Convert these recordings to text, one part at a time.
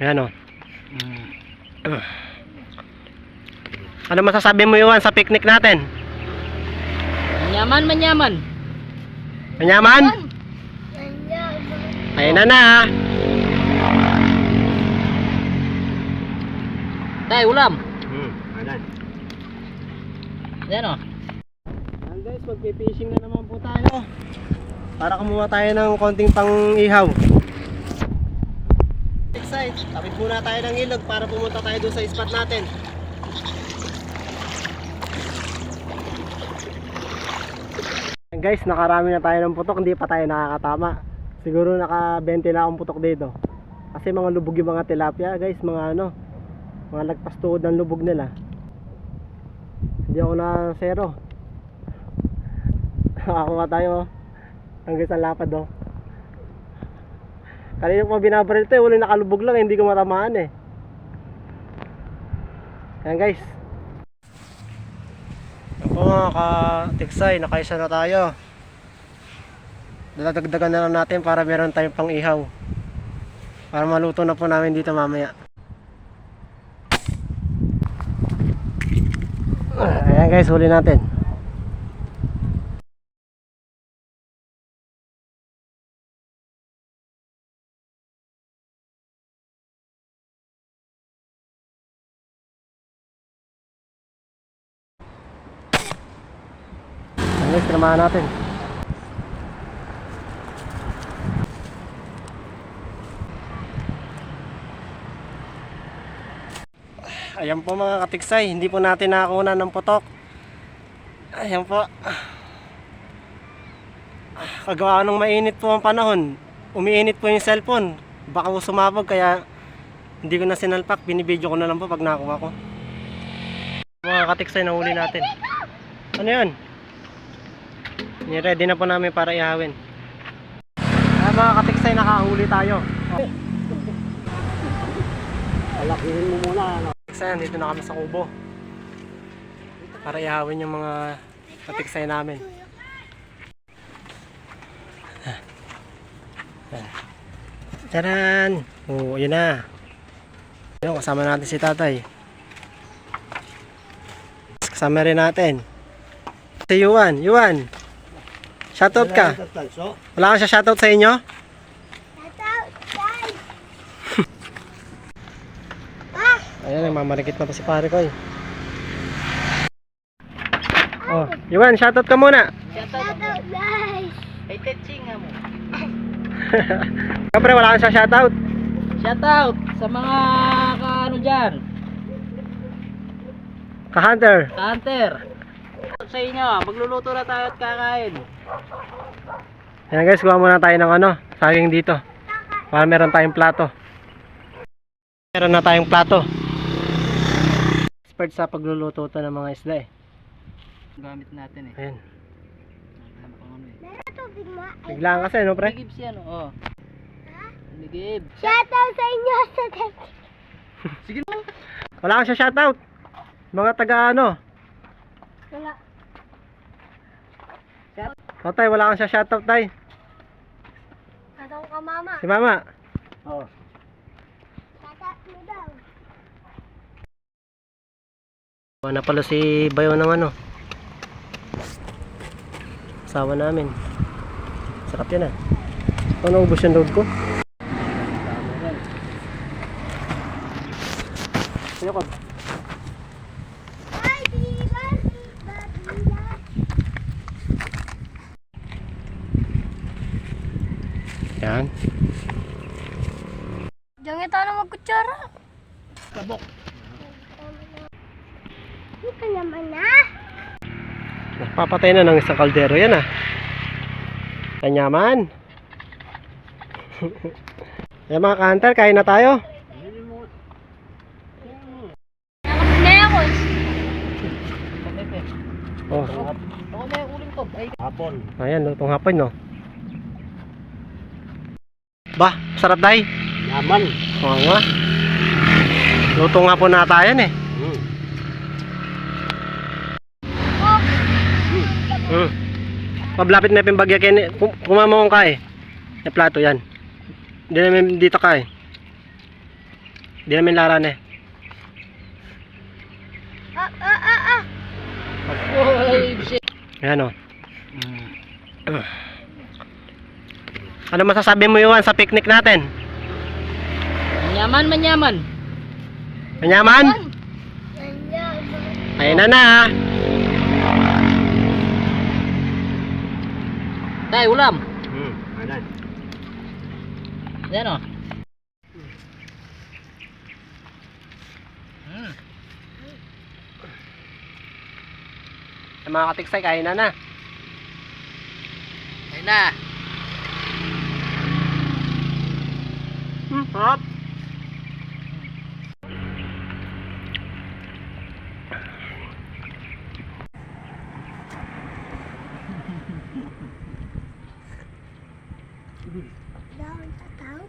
Ayan o. Ano masasabi mo Iwan sa picnic natin? Manyaman, manyaman. Manyaman? Ayun na na. Tay, ulam. Hmm, ayan. Yan o. Ayan guys, magpipishing na naman po tayo. Para kumuha tayo ng konting pang ihaw. Excited. Tapit muna tayo ng ilog para pumunta tayo doon sa spot natin. Guys, nakarami na tayo ng putok, hindi pa tayo nakakatama. Siguro naka 20 na akong putok dito. Kasi mga lubog yung mga tilapia guys, mga ano, mga lagpas tuhod ng lubog nila. Hindi ako na zero. Nakakuha tayo. oh. Hanggang sa lapad oh. Kanina ko binabaril ito eh, wala nakalubog lang, hindi ko matamaan eh. Ayan guys. Yan po mga ka-tiksay, nakaisa na tayo. Dadagdagan na lang natin para meron tayong pang ihaw. Para maluto na po namin dito mamaya. Ayan guys, huli natin. Guys, tinamahan natin. Ayan po mga katiksay, hindi po natin nakakuha ng putok. Ayan po. Kagawa ng mainit po ang panahon. Umiinit po yung cellphone. Baka po sumabog kaya hindi ko na sinalpak. Binibidyo ko na lang po pag nakuha ko. Mga katiksay, nahuli natin. Ano yun? Ni-ready na po namin para ihawin. Ayan mga katiksay, nakahuli tayo. Alakihin mo muna. Ano? Katiksay, dito na kami sa kubo. Para ihawin yung mga katiksay namin. Taran! Oo, yun na. Yun, kasama natin si tatay. Kasama rin natin. Si Yuan, Yuan. Shoutout ka. Wala kang siya shoutout sa inyo? Ayan, nagmamarikit na pa si pare ko eh. Oh, Yuan, shoutout ka muna. Shoutout. Ay, tetching nga mo. Siyempre, wala kang siya shoutout. Shoutout sa mga ka ano dyan. Ka-hunter. Hunter. Sa inyo, magluluto na tayo at kakain. Ayan guys, kuha muna tayo ng ano, saging dito. Para meron tayong plato. Meron na tayong plato. Expert sa pagluluto to ng mga isda eh. Gamit natin eh. Ayan. Biglaan kasi, no pre? Ligib siya no, oh. Ligib. Shoutout sa inyo sa Sige lang. Wala kang siya shoutout. Mga taga ano. Wala. O tay, wala kang siya shoutout tay. Shoutout ka mama. Si mama. Oh. Shoutout mo daw. Wala na pala si Bayo ng ano. Asawa namin. Sarap yan ah. Ito naubos yung load ko. Sino ko? Ay, di ba? Di ba? Yan. Diyan nga tayo magkutsara. Kabok. Ito naman na. Napapatay na ng isang kaldero yan ah. Kanyaman. Ayan mga ka-hunter, kain na tayo. Oh, na hapon. Ayan, lutong hapon no. Bah, sarap day. naman. Oo nga. Lutong hapon na tayo yan eh. Hmm. Pablapit na pimbagya kaya kumama kong ka eh. Yung plato yan. Hindi namin dito ka eh. Di namin laran eh. Ah, ah, ah, ah. Ayan o. Ano masasabi mo Iwan sa picnic natin? Manyaman, manyaman. Manyaman? Ayun na na. Tay, ulam. Hmm, ayan. Yan o. Hmm. Mga katiksay, kain na na. Ayun na. Hmm, sarap. Down sa tao.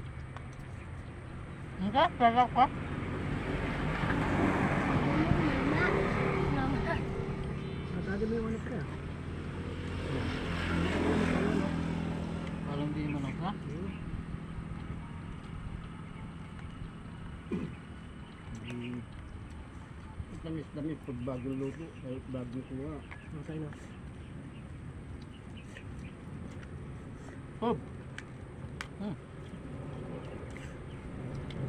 Hindi, sarap ka. Mama. Matado mo yung ano ka. Parang di mo na ka. Damis-damis pag bagong luto, kahit bagong kuha. Okay na. Hop. Hmm.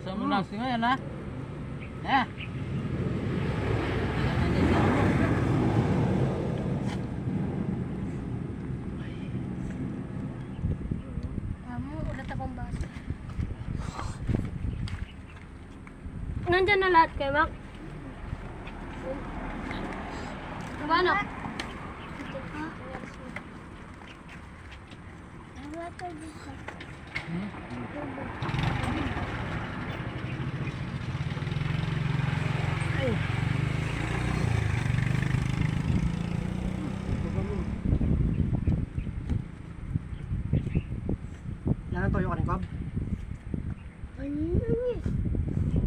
Sa mo lang ngayon ha? Ha? Nandyan na lahat kay Mac. Paano? Yan ang toyo ka rin, Cobb. Ano yun?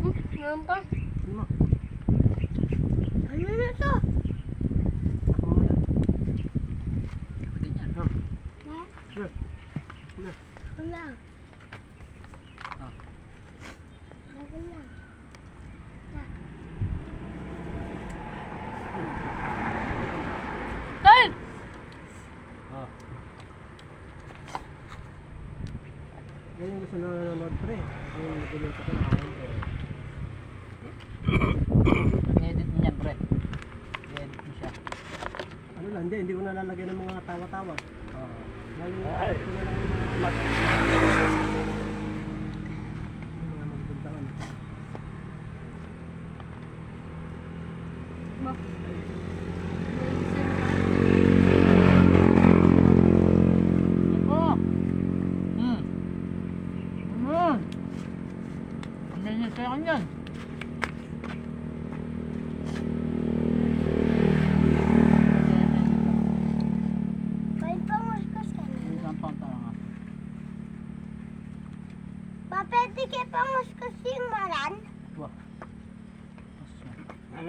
Hmm, meron pa? Ano mo? Ano na to? Ako mo yan. Ha? Sure. Wala. Ah. Wala. Tay! Ah. Yan yung gusto na nanonood pre. Naguluto ko na kain ko. Edit mo yan, pre. Edit mo siya. Ano lang, hindi, hindi ko nalalagay ng mga tawa-tawa. Oo. Lalo yung ay. ko na lang yung mga mat. Yung mga magpuntaan. Ako. Hmm. Hmm. Ano yun sa akin yan? Kahit pamuskas ka na. Isang pang tanga. Papete kay pamuskas yung maran. Wah.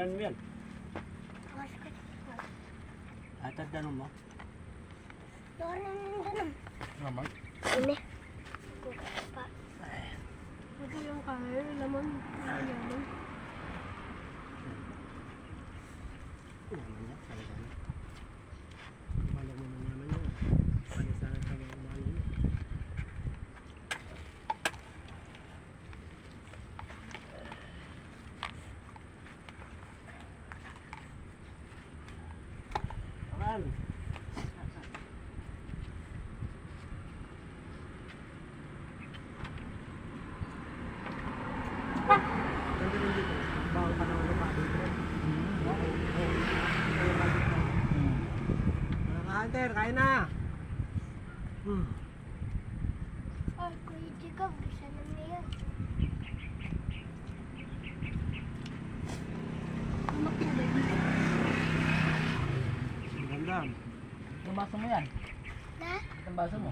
Alan mo yan? Atad na mo? Doon na nandun. Naman. Ini. Pa. Pwede yung kaya, laman. Laman. Yaman niya, talaga niya. Wala mo naman yaman niya. Ano sa mga umali niya. Aral. Ganda rin dito. Bawal pa naman lupa dito. Mga ka-hunter, kain na! Hmm. Ay, Kuya Jacob, bisa na niya. Ang Ganda. Yung baso mo yan. Na? Yung baso mo.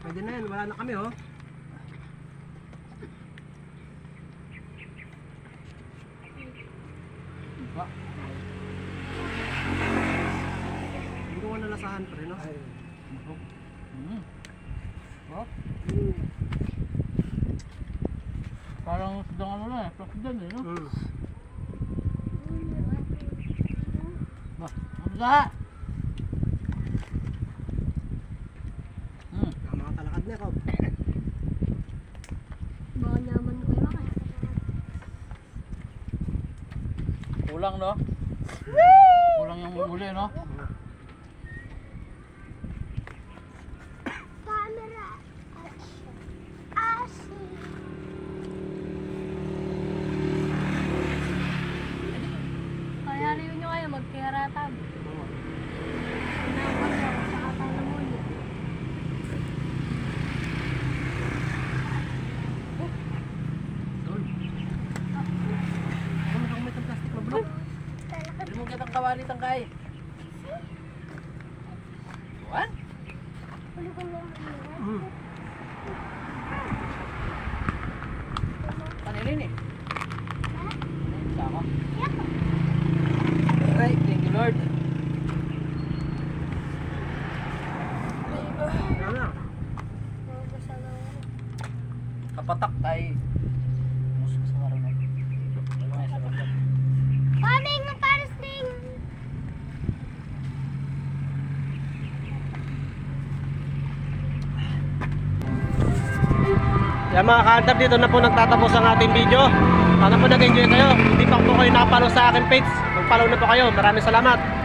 Pwede na yan, wala na kami oh. Wah. Hindi ko nalasahan pa rin, no? Hmm. Oh. Parang sidang ano na eh. President eh, no? Mm. Ba, magda! Hmm. Ang mga talakad na ko. Baka naman ko yung mga. Kulang, no? Kulang yung muli, no? Camera. Action. Action. Kaya rin nyo kayo magkiratab. Naman ko sa kata na muli. Ano kang may plastic na bro? Hindi mo kitang kawalit ang kay. What? Huli ko na yung Mm. Panilin eh. Sa ako. Alright, thank you Lord. Ano na? Kapatak tayo. Muso sa araw na. Ay, sa loob. Paming ng pares ding. Yan mga kaantap, dito na po nagtatapos ang ating video. Sana po nag-enjoy kayo. Hindi pa po kayo nakapalo sa akin page. Mag-follow na po kayo. Maraming salamat.